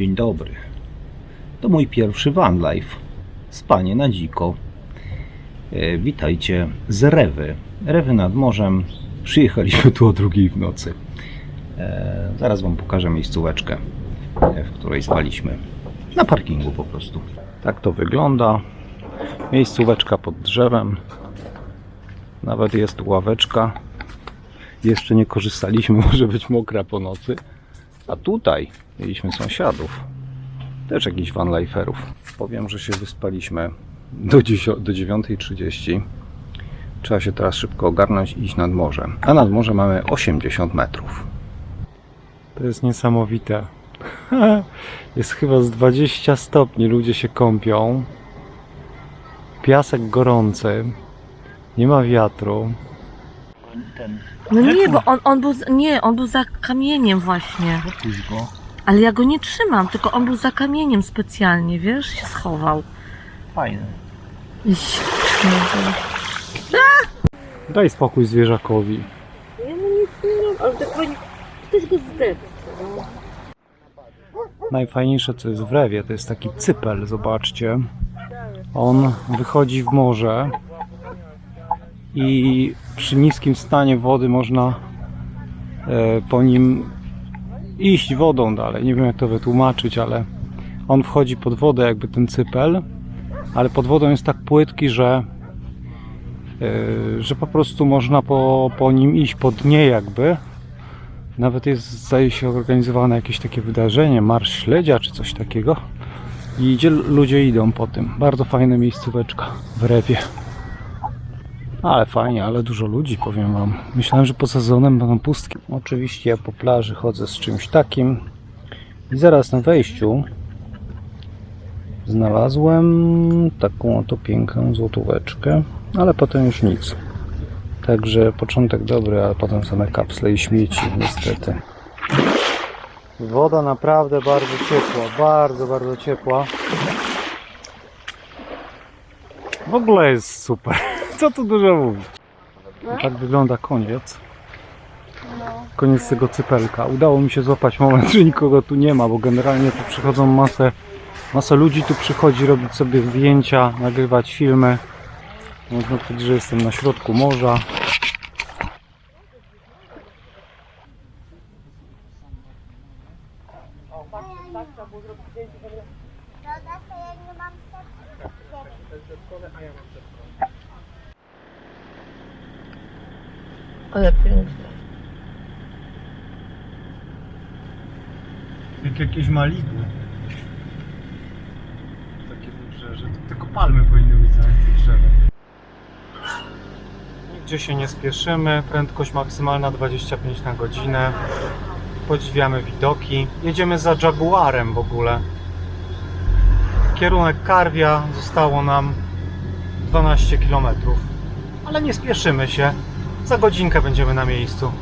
Dzień dobry. To mój pierwszy van life. Spanie na dziko. E, witajcie z Rewy. Rewy nad morzem. Przyjechaliśmy tu o drugiej w nocy. E, zaraz Wam pokażę miejscóweczkę, e, w której spaliśmy. Na parkingu po prostu. Tak to wygląda. Miejscóweczka pod drzewem. Nawet jest ławeczka. Jeszcze nie korzystaliśmy, może być mokra po nocy. A tutaj mieliśmy sąsiadów. Też jakichś vanliferów. Powiem, że się wyspaliśmy do, 10 do 9.30. Trzeba się teraz szybko ogarnąć i iść nad morze. A nad morze mamy 80 metrów. To jest niesamowite. Jest chyba z 20 stopni, ludzie się kąpią. Piasek gorący. Nie ma wiatru. No nie, bo on, on był, z- nie, on był za kamieniem właśnie. Zapuść go. Ale ja go nie trzymam, tylko on był za kamieniem specjalnie, wiesz, się schował. Fajny. I śliczny był. Daj spokój zwierzakowi. Ja mu nic nie robię, ale tak fajnie, ktoś go zdechł. Najfajniejsze co jest w Rewie to jest taki cypel, zobaczcie. On wychodzi w morze i przy niskim stanie wody można e, po nim iść wodą dalej. Nie wiem jak to wytłumaczyć, ale on wchodzi pod wodę jakby ten cypel, ale pod wodą jest tak płytki, że e, że po prostu można po, po nim iść po dnie jakby nawet jest, zdaje się, organizowane jakieś takie wydarzenie, Marsz Śledzia czy coś takiego. I idzie, ludzie idą po tym. Bardzo fajna miejscóweczka w Rewie. Ale fajnie, ale dużo ludzi, powiem Wam. Myślałem, że po sezonem będą pustki. Oczywiście ja po plaży chodzę z czymś takim. I zaraz na wejściu znalazłem taką oto piękną złotóweczkę, ale potem już nic. Także początek dobry, a potem same kapsle i śmieci, niestety. Woda naprawdę bardzo ciepła, bardzo, bardzo ciepła. W ogóle jest super. Co tu dużo mówić. Tak wygląda koniec. Koniec tego cypelka. Udało mi się złapać moment, że nikogo tu nie ma, bo generalnie tu przychodzą masę, masę ludzi tu przychodzi robić sobie zdjęcia, nagrywać filmy. Można powiedzieć, że jestem na środku morza. Ale piękne. Jak jakieś malidło. Takie wybrzeże. To tylko palmy powinny być zamiast tych drzewek. Nigdzie się nie spieszymy. Prędkość maksymalna 25 na godzinę. Podziwiamy widoki. Jedziemy za Jaguarem w ogóle. Kierunek Karwia zostało nam 12 km. Ale nie spieszymy się. Za godzinkę będziemy na miejscu.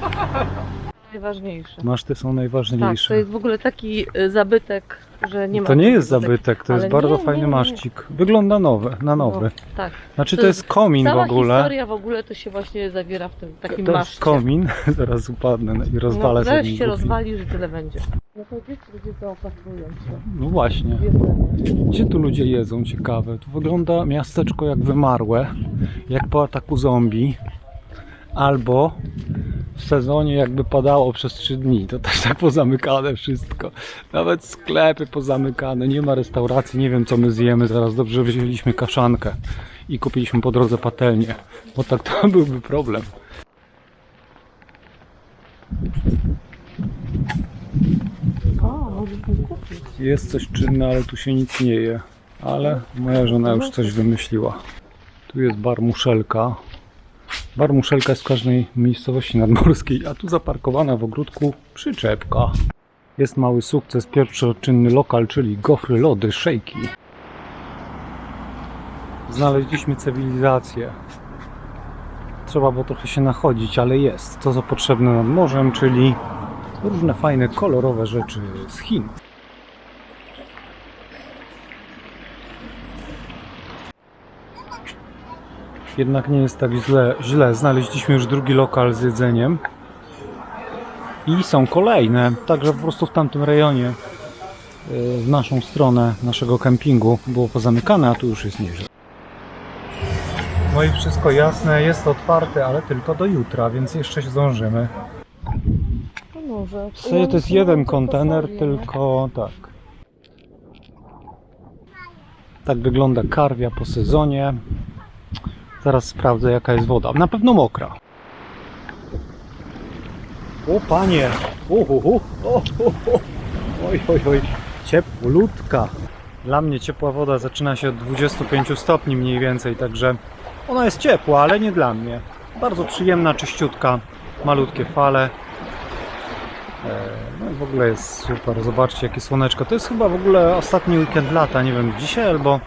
Najważniejsze. Maszty są Tak, najważniejsze. to jest w ogóle taki y, zabytek, że nie ma... to nie jest takiego zabytek, to jest Ale bardzo nie, fajny nie, nie. maszcik. Wygląda nowe, na nowy. No, tak. Znaczy To to jest jest komin w Cała ogóle. historia w ogóle to się właśnie zawiera w tym takim To jest maszcie. komin. Zaraz upadnę i rozwalę no, sobie. zaraz się głupi. rozwali, że tyle będzie. No to dzieci ludzie zaopatrują się. No właśnie. w jedzenie. Gdzie tu ludzie jedzą? Ciekawe. Tu wygląda miasteczko jak wymarłe. Jak po ataku zombie. Albo w sezonie jakby padało przez 3 dni. To też tak pozamykane wszystko. Nawet sklepy pozamykane. Nie ma restauracji. Nie wiem co my zjemy. Zaraz dobrze wzięliśmy kaszankę. I kupiliśmy po drodze patelnię. Bo tak to byłby problem. Jest coś czynne, ale tu się nic nie je. Ale moja żona już coś wymyśliła. Tu jest bar Muszelka. Bar Muszelka jest w każdej miejscowości nadmorskiej, a tu zaparkowana w ogródku przyczepka. Jest mały sukces, pierwszy czynny lokal, czyli gofry, lody, szejki. Znaleźliśmy cywilizację. Trzeba było trochę się nachodzić, ale jest. To co potrzebne nad morzem, czyli różne fajne, kolorowe rzeczy z Chin. Jednak nie jest tak źle. źle. Znaleźliśmy już drugi lokal z jedzeniem. I są kolejne, także po prostu w tamtym rejonie, yy, w naszą stronę naszego kempingu było pozamykane, a tu już jest nieźle. No i wszystko jasne, jest otwarte, ale tylko do jutra, więc jeszcze się zdążymy. Może. W to jest jeden kontener, tylko tak. Tak wygląda karwia po sezonie. Zaraz sprawdzę jaka jest woda. Na pewno mokra. O panie! Uhuhu. O, o, o. Oj, oj, oj. Cieplutka. Dla mnie ciepła woda zaczyna się od 25 stopni mniej więcej, także ona jest ciepła, ale nie dla mnie. Bardzo przyjemna, czyściutka, malutkie fale. No i w ogóle jest super. Zobaczcie jakie słoneczko. To jest chyba w ogóle ostatni weekend lata. Nie wiem, dzisiaj albo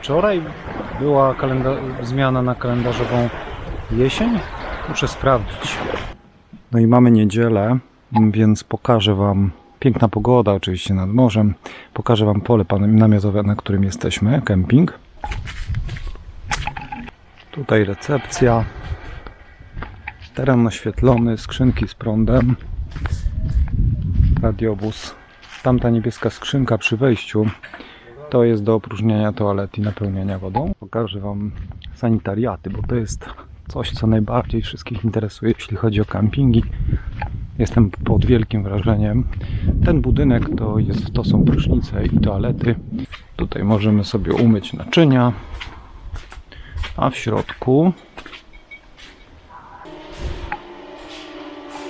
wczoraj była zmiana na kalendarzową jesień. Muszę sprawdzić. No i mamy niedzielę, więc pokażę Wam. Piękna pogoda, oczywiście nad morzem. Pokażę Wam pole namiotowe, na którym jesteśmy. Kemping. Tutaj recepcja. Teren oświetlony, skrzynki z prądem radiowóz. Tamta niebieska skrzynka przy wejściu to jest do opróżniania toalet i napełniania wodą. Pokażę Wam sanitariaty, bo to jest coś, co najbardziej wszystkich interesuje, jeśli chodzi o kampingi. Jestem pod wielkim wrażeniem. Ten budynek to, jest, to są prysznice i toalety. Tutaj możemy sobie umyć naczynia, a w środku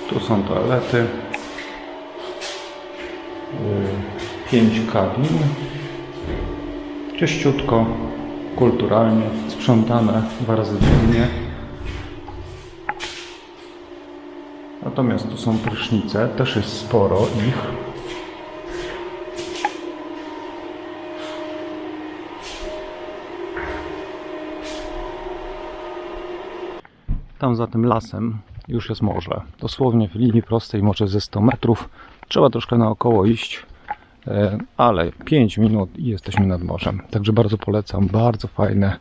tu są toalety. 5 kabin. Czyściutko, kulturalnie, sprzątane dwa razy dziennie. Natomiast tu są prysznice, też jest sporo ich. Tam za tym lasem już jest morze. Dosłownie w linii prostej może ze 100 metrów. Trzeba troszkę naokoło iść, ale 5 minut i jesteśmy nad morzem. Także bardzo polecam. Bardzo fajne,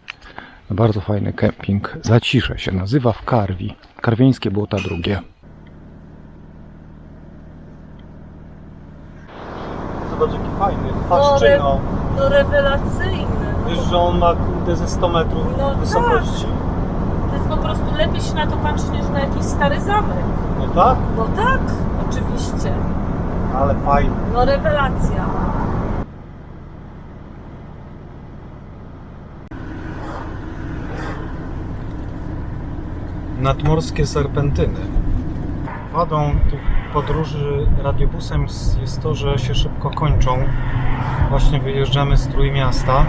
bardzo fajny kemping. Zaciszę się. Nazywa w Karwi. Karwieńskie Błota drugie. Zobacz jaki fajny. Faszczyno. No rewelacyjny. Wiesz, że on ma kurde ze 100 metrów No wysokości. To jest po prostu lepiej się na to patrzy niż na jakiś stary zamek. No tak? No tak, oczywiście. Ale fajny. No rewelacja. nadmorskie serpentyny. Wadą tych podróży radiobusem jest- jest to, że się szybko kończą. Właśnie wyjeżdżamy z Trójmiasta.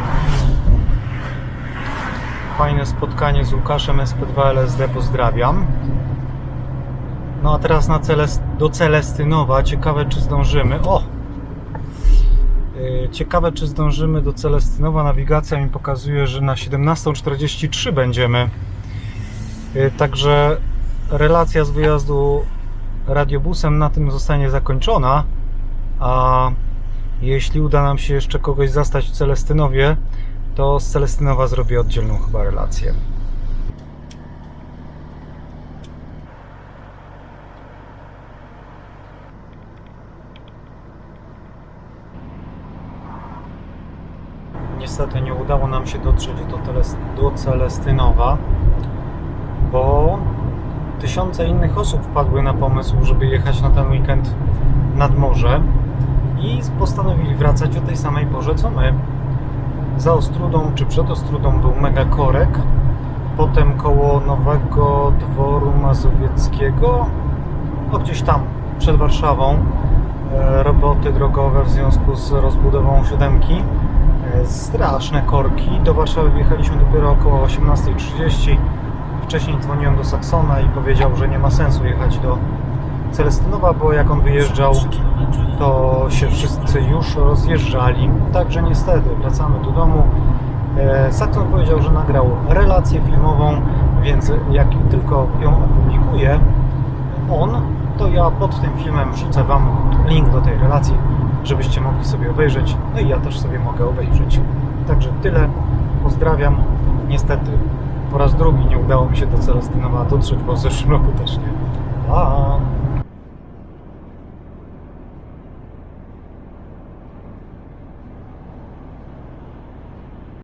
Fajne spotkanie z Łukaszem SP2 LSD, pozdrawiam. No a teraz na Celes- do Celestynowa. Ciekawe czy zdążymy. O! Yy, Ciekawe czy zdążymy do Celestynowa. Nawigacja mi pokazuje, że na 17.43 będziemy. Y, Także relacja z wyjazdu radiobusem na tym zostanie zakończona. A jeśli uda nam się jeszcze kogoś zastać w Celestynowie, to z Celestynowa zrobię oddzielną chyba relację. Niestety nie udało nam się dotrzeć do, do Celestynowa bo tysiące innych osób wpadły na pomysł, żeby jechać na ten weekend nad morze i postanowili wracać o tej samej porze co my. Za Ostrudą czy przed Ostrudą był mega korek, potem koło Nowego Dworu Mazowieckiego, no gdzieś tam przed Warszawą, e, roboty drogowe w związku z rozbudową siódemki. Straszne korki. Do Warszawy wjechaliśmy dopiero około 18.30. Wcześniej dzwoniłem do Saksona i powiedział, że nie ma sensu jechać do Celestynowa, bo jak on wyjeżdżał, to się wszyscy już rozjeżdżali. Także niestety wracamy do domu. E, Sakson powiedział, że nagrał relację filmową, więc jak tylko ją opublikuję, on, to ja pod tym filmem wrzucę Wam link do tej relacji, żebyście mogli sobie obejrzeć. No i ja też sobie mogę obejrzeć. Także tyle. Pozdrawiam. Niestety po raz drugi nie udało mi się do Celestynowa dotrzeć, bo w zeszłym roku też nie. Pa!